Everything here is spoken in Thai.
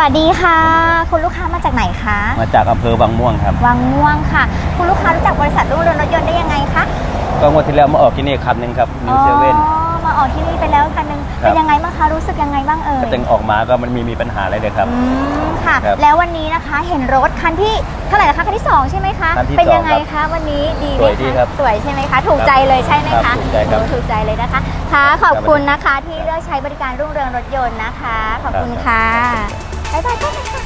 วัสดีค่ะ คุณลูกค้ามาจากไหนคะมาจากอำเภอบางม่วงครับ วังม่วงค่ะ คุณลูกค้ารู้จักบริษัทรุ่งเรืองรถยนต์ได้ยังไงคะก็งวดที่แล้วมาออกที่นี่คันหนึ่งครับนิวเซเว่น อ๋อมาออกที่นี่ไปแล้วคันหนึงครับ เป็นยังไงบ้างคะรู้สึกยังไงบ้างเอ่ยก็ตึงออกมาก็มันมีมีปัญหาอะไรเลยครับ อืมค่ะ ครับแล้ววันนี้นะคะเห็นรถคันที่เท่าไหร่นะคะคันที่สองใช่ไหมคะคันที่เป็นสองยังไงครับคะวันนี้ดีไหมสวยดีคะครับสวยใช่ไหมคะถูกใจเลยใช่ไหมครัคะบถูกใจครับโอ้ถูกใจเลยนะคะค่ะขอบคุณนะคะที่เลือกใช้บริการรุ่งเรืองรถยนต์นะคะ ขอบคุณครับ ค่ะ บ๊ายบายค่ะ